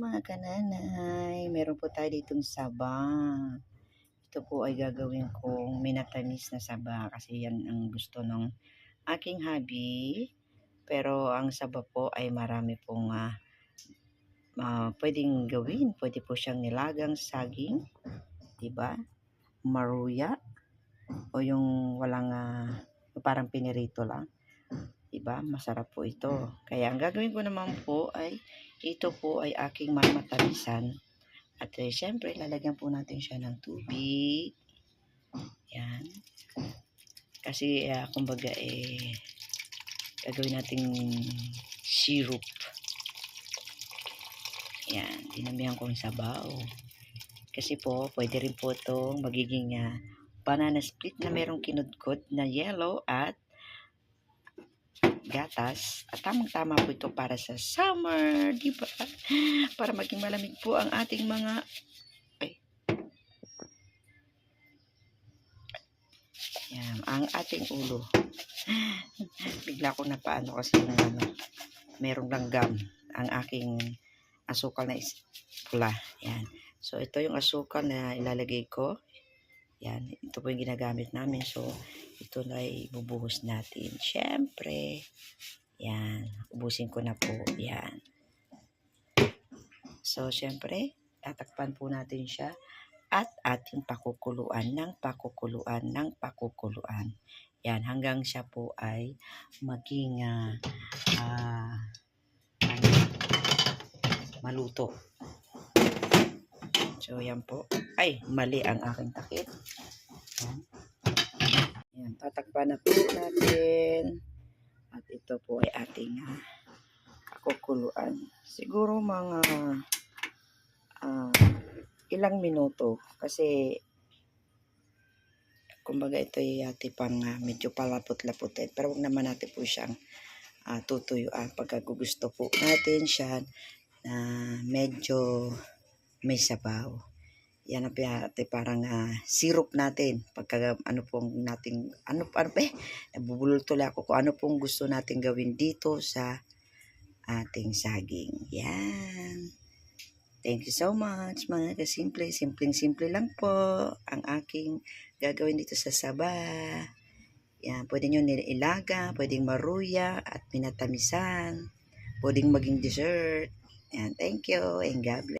mga kananay, meron po tayo ditong saba. Ito po ay gagawin kong minatamis na saba kasi yan ang gusto ng aking hubby. Pero ang saba po ay marami pong ah, ah, pwedeng gawin. Pwede po siyang nilagang saging, ba? Maruya o yung walang ah, parang pinirito lang. 'Di ba? Masarap po ito. Kaya ang gagawin ko naman po ay ito po ay aking mamatamisan. At eh, syempre, lalagyan po natin siya ng tubig. Yan. Kasi, ah, kumbaga, eh, gagawin nating syrup. Yan. Dinamihan ko yung sabaw. Kasi po, pwede rin po itong magiging ah, banana split na merong kinudkod na yellow at gatas. At tamang-tama po ito para sa summer, di ba? Para maging malamig po ang ating mga... Ay. Yan, ang ating ulo. Bigla ko na paano kasi yung ano, merong langgam ang aking asukal na is pula. Yan. So, ito yung asukal na ilalagay ko. Yan. Ito po yung ginagamit namin. So, ito na ibubuhos natin. Siyempre, yan. Ubusin ko na po. Yan. So, siyempre, tatakpan po natin siya at ating pakukuluan ng pakukuluan ng pakukuluan. Yan, hanggang siya po ay maging ah, ano, maluto. So, yan po. Ay, mali ang aking takip. Yan. Yan, tatakpan na po natin. At ito po ay ating ah, kakukuluan. Siguro mga ah, ilang minuto kasi kumbaga ito ay ati pang ah, medyo palapot-laputin. Pero wag naman natin po siyang ah, tutuyuan pagka gusto po natin siya na medyo may sabaw. Yan ang ate parang ah, syrup natin. Pagka ano pong nating, ano, ano pa eh, nabubulol ako kung ano pong gusto natin gawin dito sa ating saging. Yan. Thank you so much mga kasimple. Simpleng-simple lang po ang aking gagawin dito sa saba. Yan, pwede nyo nilaga, pwedeng maruya at minatamisan. Pwedeng maging dessert. Yan, thank you and God bless.